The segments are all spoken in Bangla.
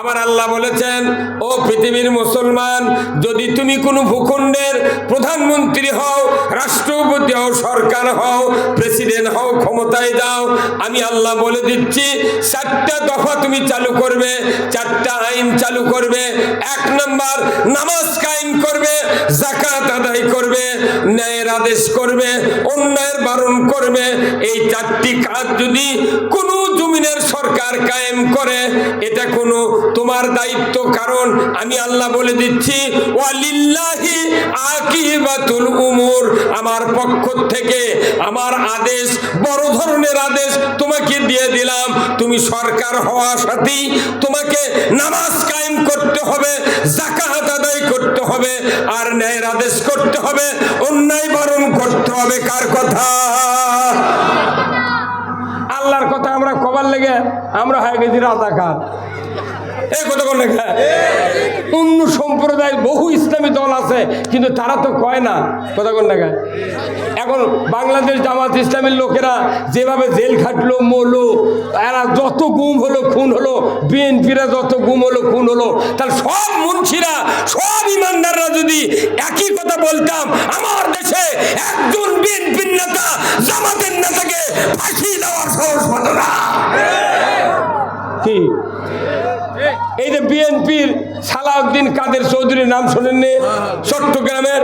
আবার আল্লাহ বলেছেন, ও পৃথিবীর মুসলমান, যদি তুমি কোনো ভূখণ্ডের প্রধানমন্ত্রী হও, রাষ্ট্রপতি হও, সরকার হও, প্রেসিডেন্ট হও, ক্ষমতায় যাও, আমি আল্লাহ বলে দিচ্ছি, চারটা দফা তুমি চালু করবে, চারটা আইন চালু করবে, এক নম্বর নামাজ কায়েম করবে জাকাত আদায় করবে, ন্যায়ের আদেশ করবে, অন্যায়ের বারণ করবে, এই চারটি কাজ যদি কোনো জমিনের সরকার কায়েম করে, এটা কোনো তোমার দায়িত্ব, কারণ আমি আল্লাহ বলে দিচ্ছি, ওয়ালিল্লাহি আকিবাতুল উমুর, আমার পক্ষ থেকে আমার আদেশ, বড় ধরনের আদেশ তোমাকে দিয়ে দিলাম। তুমি সরকার হওয়া সাথী তোমাকে নামাজ কায়েম করতে হবে জাকাত আদায় করতে হবে, আর ন্যায়ের আদেশ করতে হবে, অন্যায় বারণ করতে হবে, কার কথা? কথা আমরা কবার লেগে আমরা হয়ে গেছি রাজাকার। এই কথা অন্য সম্প্রদায়ের বহু ইসলামী দল আছে, কিন্তু তারা তো কয় না? কথা কোন লেখা এখন বাংলাদেশ জামাত ইসলামের লোকেরা যেভাবে জেল খাটলো, মরলো, এরা যত গুম হলো, খুন হলো, বিএনপিরা যত গুম হলো, খুন হলো তাহলে সব মুন্সিরা, সব ইমানদাররা যদি একই কথা বলতাম, আমার দেশে একজন বিএনপির নেতা, জামাতের নেতাকে ফাঁসি দেওয়ার সাহস হতো না। কি? এই যে বিএনপির সালাউদ্দিন কাদের চৌধুরীর নাম শোনেননি? চট্টগ্রামের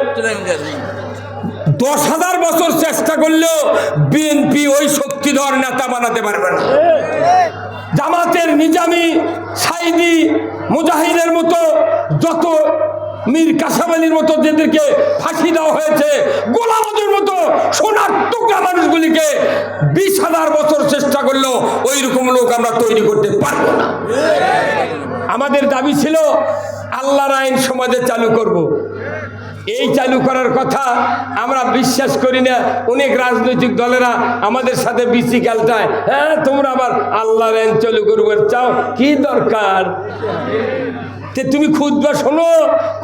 দশ হাজার বছর চেষ্টা করলেও বিএনপি ওই শক্তিধর নেতা বানাতে পারবে না। জামাতের নিজামি সাইদি মুজাহিদের মতো যত মীর কাসামালির মতো যাদেরকে ফাঁসি দেওয়া হয়েছে, গোলামদের মতো সোনার টুকরা মানুষগুলিকে বিশ হাজার বছর চেষ্টা করলেও ওই রকম লোক আমরা তৈরি করতে পারব না। আমাদের দাবি ছিল, আল্লাহর আইন সমাজে চালু করব। এই চালু করার কথা আমরা বিশ্বাস করি না। অনেক রাজনৈতিক দলেরা আমাদের সাথে বিসি খেলতায় হ্যাঁ তোমরা আবার আল্লাহর আইন চালু করবে চাও, কি দরকার? তুমি খুদবা শোনো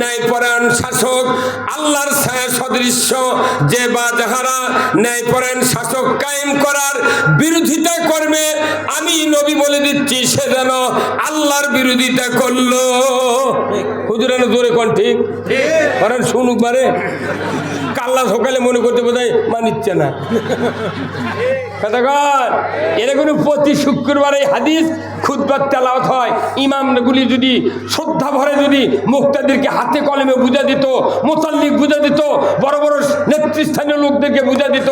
ন্যায়পরায়ণ শাসক, আল্লাহর যে বা যাহারা ন্যায়পরায়ণ শাসক কায়েম করার বিরোধিতা আমি নবী দিচ্ছি, সে যেন আল্লাহর বিরোধিতা কাল্লা সকালে মনে করতে বোধহয় মানিচ্ছে না। কথাগর এরকম প্রতি শুক্রবার এই হাদিস খুদ্বার তেলাওয়াত হয়। ইমামগুলি যদি শ্রদ্ধা ভরে যদি মুক্তাদেরকে হাতে কলমে বুঝা দিত মোতাল্লিক বুঝা দিত, বড় বড় নেতৃস্থানীয় লোকদেরকে বুঝা দিত,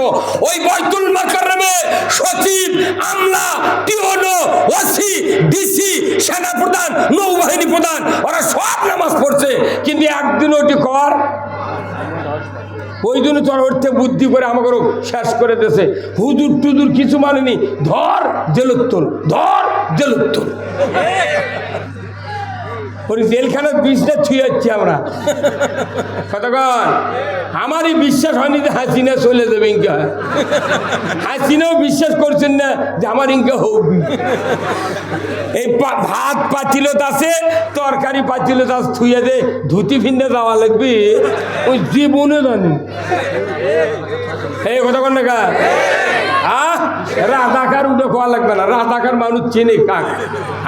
ওই বৈতুল মাকারমে সচিব, আমলা, টিওনো ওসি ডিসি সেনা প্রধান নৌবাহিনী প্রধান, ওরা সব নামাজ পড়ছে। কিন্তু একদিন ওটি কর। ওই জন্য তোর অর্থে বুদ্ধি করে আমাকে শেষ করে দিয়েছে। হুজুর টুজুর কিছু মানেনি। ধর জেলোত্তর, ধর। জেলোত্তর ওই জেলখানার বিষটা আমরা। কতক্ষণ আমারই বিশ্বাস হয়নি যে হাসিনা চলে যাবে ইনকা। হাসিনাও বিশ্বাস করছেন না যে আমার ইনকা হোক এই ভাত পাতিলত আছে, তরকারি পাতিলত আছে থুয়ে দে, ধুতি ফিন্দে যাওয়া লাগবে। ওই জীবনে জানি। এই কথা কন না রাজাকার উঠে কোয়া লাগবে না, রাজাকার মানুষ চিনি কাক।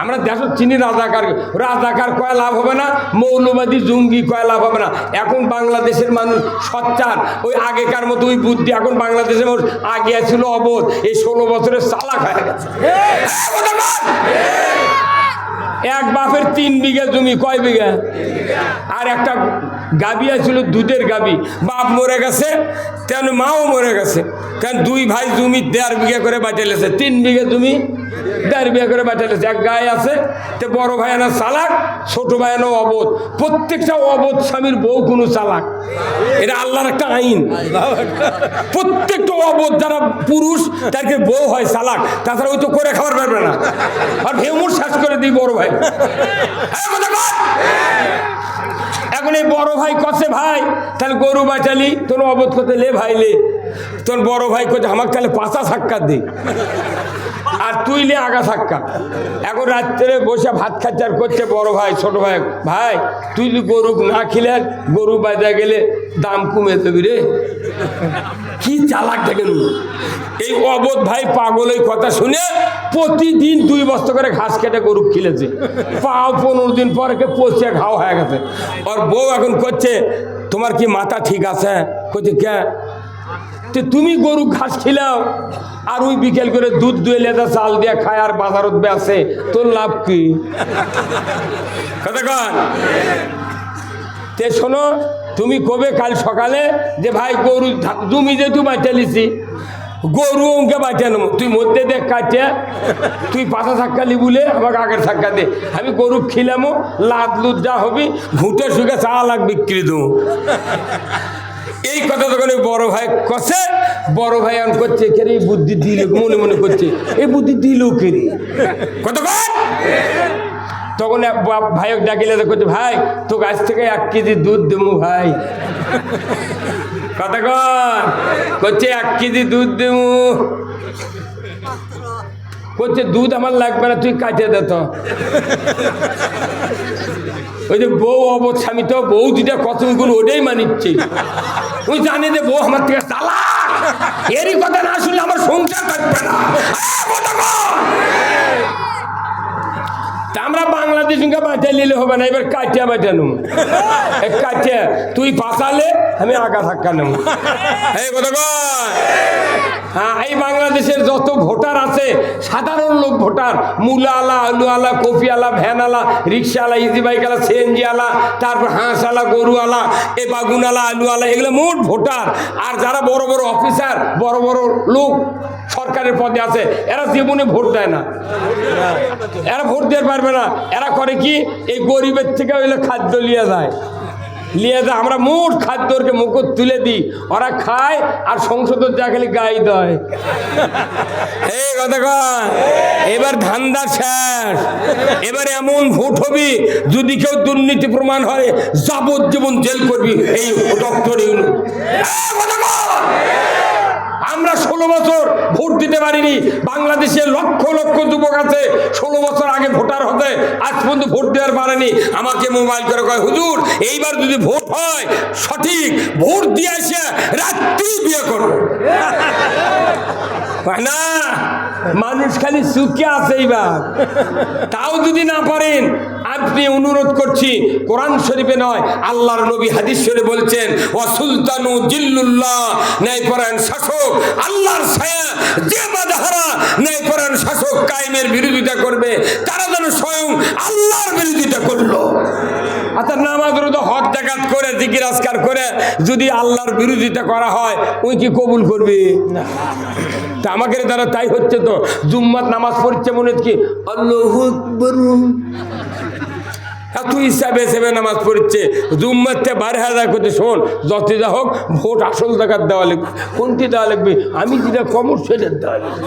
আমরা দেশ চিনি রাজাকার রাজাকার কয়া লাভ হবে না, মৌলবাদী জঙ্গি কয়া লাভ হবে না। এখন বাংলাদেশের মানুষ সচ্চার, ওই আগেকার মতো ওই বুদ্ধি এখন বাংলাদেশের মানুষ আগে ছিল অবোধ, এই ষোলো বছরের চালাক বল। এক বাপের তিন বিঘা জমি, কয় বিঘা? আর একটা গাবি আছিল, দুধের গাবি। বাপ মরে গেছে, তেন মাও মরে গেছে। কারণ দুই ভাই জমি দেড় বিঘা করে বাটেলেছে তিন বিঘা জমি দেড় বিঘা করে বাটেলেছে এক গায়ে আছে, তে বড় ভাই না চালাক, ছোট ভাই না অবোধ। প্রত্যেকটা অবোধ স্বামীর বউ কোনো চালাক। এটা আল্লাহর একটা আইন। প্রত্যেকটা অবোধ যারা পুরুষ, তাদেরকে বউ হয় চালাক। তাছাড়া ওই তো করে খাবার পারবে না। আর ভেমুর শেষ করে দিই বড় ভাই। কর। এখন এই বড় ভাই কষে ভাই? তাহলে গরু বাঁচালি, তোর অবোধ করতে লে ভাই লে। তোর বড় ভাই কোথায় আমাকে তাহলে পাঁচা সাক্ষাৎ দিই আর তুই লে আগা সাক্ষাৎ। এখন রাত্রে বসে ভাত খাচ্ছে আর করছে বড় ভাই, ছোট ভাই। ভাই, তুই গরু না খেলে গরু বাজা গেলে দাম কমে দেবি রে। কি চালাক দেখেন এই অবোধ ভাই পাগল এই কথা শুনে প্রতিদিন দুই বস্তা করে ঘাস কেটে গরু খিলেছে। পাও পনেরো দিন পরে পচে ঘাও হয়ে গেছে। আর বউ এখন করছে, তোমার কি মাথা ঠিক আছে? করছে কে? তো তুমি গরু ঘাস খিলাও, আর ওই বিকেল করে দুধ দুয়ে লেদা চাল দিয়ে খায় আর বাজারত বেসে তোর লাভ কি? শোনো, তুমি কবে কাল সকালে যে, ভাই, গরু তুমি যেহেতু বাঁচা লিছি, গরু অঙ্কে বাঁচা নেব তুই মধ্যে দেখ কাটে, তুই পাশা থাক্কা লিবুলে আমাকে আগের থাক্কা দে, আমি গরু খিলামো, লাদ লুদ যা হবি, ঘুঁটে শুকে চা লাখ বিক্রি দেবো এই কথা ওই বড় ভাই কষে বড় ভাই আন করছে কেরে এই বুদ্ধি দিল? মনে মনে করছে, এই বুদ্ধি দিল কেরে কত তখন ভাইক ডাকিলে করছে ভাই তো গাছ থেকে এক কেজি দুধ দেবো ভাই। কথা করছে এক কেজি দুধ দেবো। করছে দুধ আমার লাগবে না, তুই কাটিয়ে দে তো। ওই যে বউ অবস্বামী তো বউ যেটা কতগুলো ওটাই মানিচ্ছে। ওই জানে যে বউ আমার থেকে চালা এরই কথা না শুনলে আমার সংসার থাকবে না। বাংলাদেশ বাঁচিয়ে নিলে হবে না এবার কাটিয়া বাঁচানো কাটিয়া তুই পাশালে আমি আগা ধাক্কা নেব। এই কথা হ্যাঁ এই বাংলাদেশের যত ভোটার আছে সাধারণ লোক ভোটার মূলাওয়ালা আলুওয়ালা কপিওয়ালা ভ্যানওয়ালা রিক্সাওয়ালা ইজি বাইকওয়ালা সিএনজি আলা তারপর হাঁসওয়ালা গরুওয়ালা এ বাগুনওয়ালা আলুওয়ালা এগুলো মোট ভোটার। আর যারা বড় বড় অফিসার বড় বড় লোক সরকারের পদে আছে। এরা জীবনে ভোট দেয় না। এরা ভোট দিতে পারবে না। এরা করে কি? এই গরিবের থেকে হইলে খাদ্য নিয়ে যায়। নিয়ে যায়। আমরা মোট খাদ্যকে মুকুট তুলে দিই। ওরা খায় আর সংসদের যা খালি গাই দেয়। এই কথা কয়, এবার ধান্দা শেষ। এবার এমন ভোট হবি যদি কেউ দুর্নীতি প্রমাণ হয় যাবজ্জীবন জেল করবি এই ডক্টর ইউনু আমরা ষোলো বছর ভোট দিতে পারিনি। বাংলাদেশে লক্ষ লক্ষ যুবক আছে। ষোলো বছর আগে ভোটার হতে আজ পর্যন্ত ভোট দেওয়ার পারেনি। আমাকে মোবাইল করে কয়, হুজুর, এইবার যদি ভোট হয়, সঠিক ভোট দিয়ে আসে রাত্রি বিয়ে করো কয় না, মানুষ খালি সুখে আছে এইবার। তাও যদি না পারেন, আপনি অনুরোধ করছি, কোরআন শরীফে নয়, আল্লাহর নবী হাদিস শরীফে বলছেন ও সুলতানু জিল্লুল্লাহ ন্যায়পরায়ণ শাসক, আল্লাহর ছায়া, যে বাধারা ন্যায়পরায়ণ শাসক কায়েমের বিরোধিতা করবে, তারা যেন স্বয়ং আল্লাহর বিরোধিতা করল। আচ্ছা নামাজ, রোজা, হজ জাকাত করে, জিকির, আজকার করে, যদি আল্লাহর বিরোধিতা করা হয় ওই কি কবুল করবে? না। তা আমাকে দ্বারা তাই হচ্ছে তো। জুম্মাত নামাজ পড়ছে মনে হচ্ছে তুই হিসাবে হিসেবে নামাজ পড়ছে। জুম্মাতে বারো হাজার করতে শোন, যত যা হোক ভোট আসল জায়গার দেওয়া লাগবে। কোনটি দেওয়া লাগবে? আমি যেটা কমর সেটা দেওয়া লাগবে।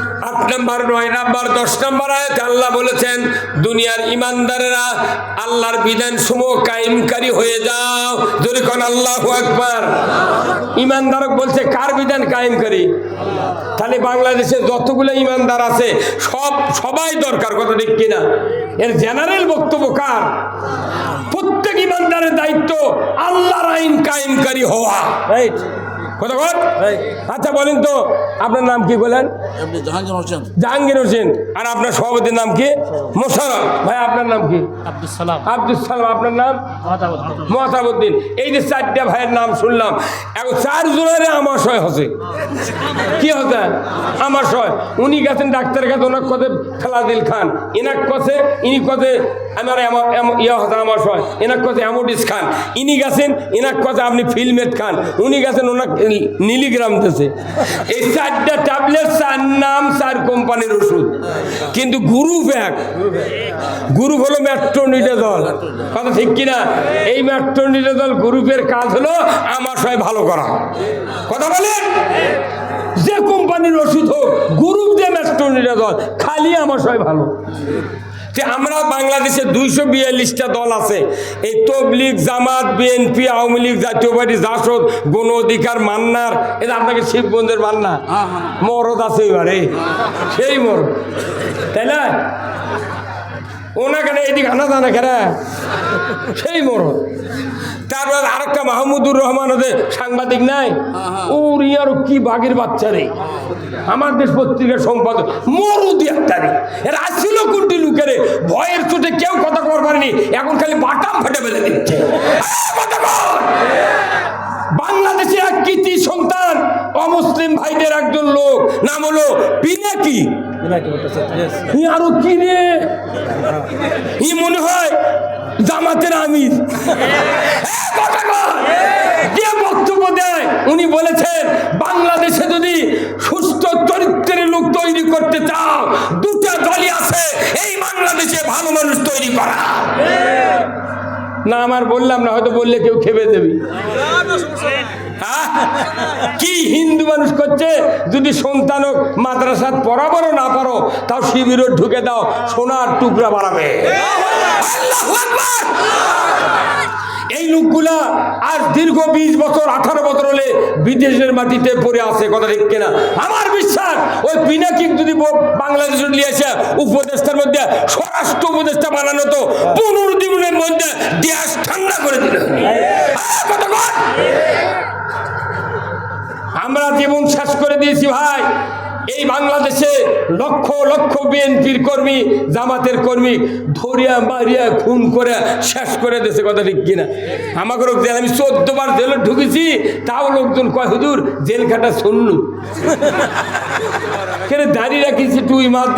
আট নম্বর নয়, নম্বর দশ নম্বর আয়াত আল্লাহ বলেছেন, দুনিয়ার ইমানদারেরা আল্লাহর বিধান সমূহ কায়েমকারী হয়ে যাও। যদি কোন, আল্লাহ একবার ইমানদারক বলছে, কার বিধান কায়েমকারী? তাহলে বাংলাদেশে যতগুলো ইমানদার আছে, সব, সবাই দরকার কথা ঠিক কিনা? এর জেনারেল বক্তব্য কার? প্রত্যেক ইমানদারের দায়িত্ব আল্লাহর আইন কায়েমকারী হওয়া। রাইট কথা বল আচ্ছা বলেন তো আপনার নাম কি বলেন? জাহাঙ্গীর হোসেন। জাহাঙ্গীর হোসেন। আর আপনার সভাপতির নাম কি? মোশারফ ভাই আপনার নাম কি? আব্দুল সালাম। আব্দুল সালাম আপনার নাম? মহাতাবুদ্দিন। এই যে চারটা ভাইয়ের নাম শুনলাম এখন চার জনের আমাশয় হচ্ছে। কি হচ্ছে? আমাশয় উনি গেছেন ডাক্তারের কাছে ওনার কথা খেলাদিল খান। ইনাক কথে ইনি কথে আমার ইয়া হতো আমার সময় এনার কথা এমোডিস খান। ইনি গেছেন এনার কথা আপনি ফিল্মেট খান। উনি গেছেন ওনার নীলিগ্রাম দেশে এই চারটা ট্যাবলেট চার নাম, চার কোম্পানির ওষুধ। কিন্তু গ্রুপ এক গ্রুপ হলো মেট্রোনিডাজল কথা ঠিক কিনা? এই মেট্রোনিডাজল গ্রুপের কাজ হলো আমার সবাই ভালো করা। কথা বলেন? যে কোম্পানির ওষুধ হোক গ্রুপ দিয়ে মেট্রোনিডাজল খালি আমার সবাই ভালো। যে আমরা বাংলাদেশে দুইশো বিয়াল্লিশটা দল আছে। এই তবলিগ, জামাত, বিএনপি, আওয়ামী লীগ, জাতীয় পার্টি, জাসদ, গণ অধিকার, মান্নার এটা আপনাকে শিবগঞ্জের মান্না, মরদ আছে এবারে সেই মরদ। তাই না? ওনাকে এদিকে আনা জানা খেরা। সেই মরদ। তারপর আরেকটা মাহমুদুর রহমান ওদের সাংবাদিক নাই? ওর ইয়ার কি বাঘের বাচ্চা রে? আমার দেশ পত্রিকার সম্পাদক। মরুদি একটা রে। এর আসছিল কোনটি লোকেরে ভয়ের চোটে কেউ কথা কর পারেনি। এখন খালি বাটাম ফেটে ফেলে দিচ্ছে। বাংলাদেশে এক কৃতি সন্তান অমুসলিম ভাইদের একজন লোক। নাম হলো পিনাকি। আরও কি রে? ই মনে হয় জামাতের আমির এ, কথা কর! যে বক্তব্য দেয় উনি বলেছেন, বাংলাদেশে যদি সুস্থ চরিত্রের লোক তৈরি করতে চাও, দুটা দলই আছে, এই বাংলাদেশে ভালো মানুষ তৈরি করা না, আমার বললাম না, হয়তো বললে কেউ খেপে দেবে হ্যাঁ? কি হিন্দু মানুষ করছে, যদি সন্তান হোক মাদ্রাসাত পড়াবারও না পারো, তাও শিবিরও ঢুকে দাও, সোনার টুকরা বাড়াবে! এই লোকগুলা আর দীর্ঘ বিশ বছর, আঠারো বছর হলে বিদেশের মাটিতে পড়ে আছে, কথা ঠিক কিনা? আমার বিশ্বাস, ওই পিনাকি যদি বাংলাদেশে নিয়ে এসে উপদেষ্টার মধ্যে, স্বরাষ্ট্র উপদেষ্টা বানানো তো পনেরো দিনের মধ্যে দেশ ঠান্ডা করে দিল! আমরা জীবন শেষ করে দিয়েছি ভাই। এই বাংলাদেশে লক্ষ লক্ষ বিএনপির কর্মী, জামাতের কর্মী ধরিয়া মারিয়া খুন করে শেষ করে দেশে কথা ঠিক কিনা? আমাকে লোক আমি চোদ্দ বার জেলে ঢুকেছি, তাও লোকজন কয়, হুজুর জেল খাটা শুনলু। কেন দাঁড়িয়ে রাখিছি তুই মাত্র